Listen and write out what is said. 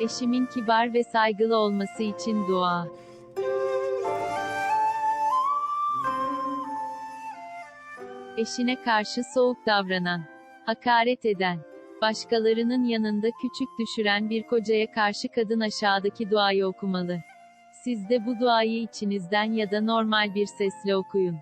Eşimin kibar ve saygılı olması için dua. Eşine karşı soğuk davranan, hakaret eden, başkalarının yanında küçük düşüren bir kocaya karşı kadın aşağıdaki duayı okumalı. Siz de bu duayı içinizden ya da normal bir sesle okuyun.